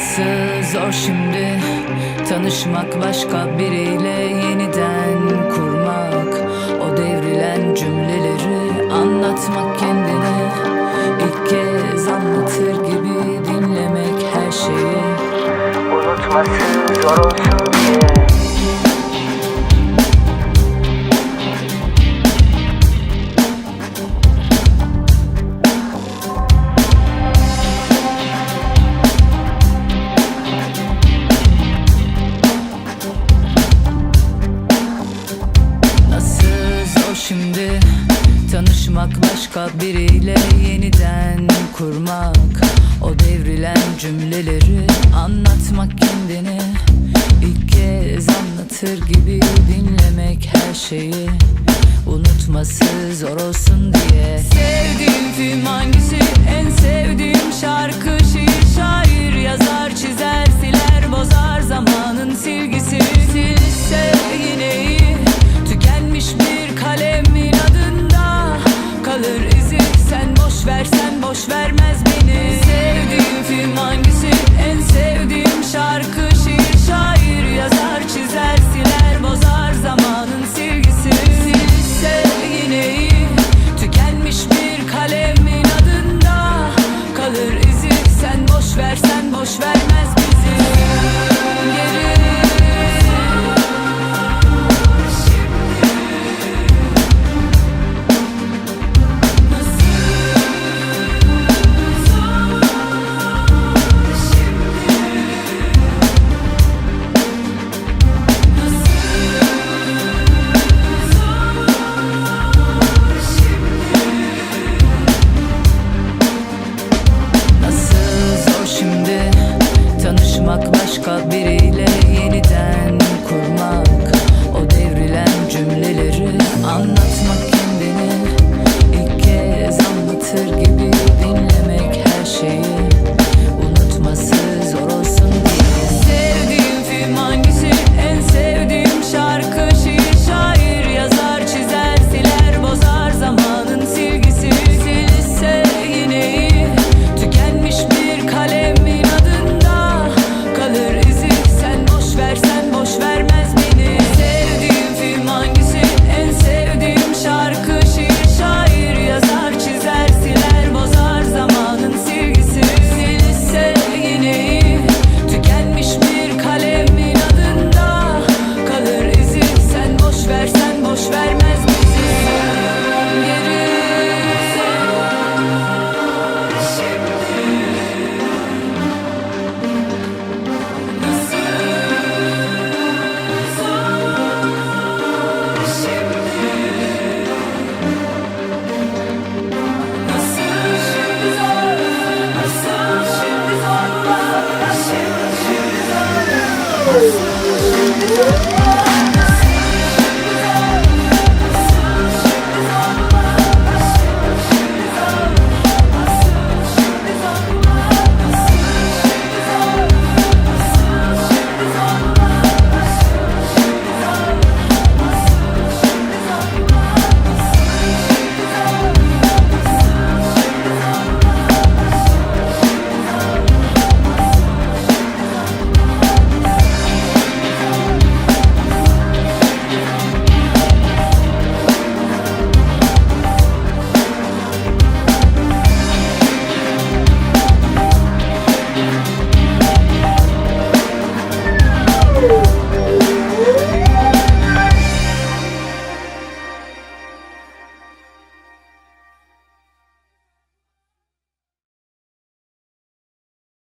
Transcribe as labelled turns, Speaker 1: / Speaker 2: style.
Speaker 1: Unutması zor şimdi Tanışmak başka biriyle yeniden kurmak. O devrilen cümleleri anlatmak kendine. İlk kez anlatır gibi dinlemek her şeyi.
Speaker 2: Unutması zor olsun
Speaker 1: Tanışmak başka biriyle yeniden kurmak. O devrilen cümleleri anlatmak kendine İlk kez anlatır gibi dinlemek her şeyi. Unutması zor olsun diye. Sevdiğim film hangisi? En sevdiğim şarkı Sen boş versen boş vermez beni. Sevdiğim film hangisi? En sevdiğim şarkı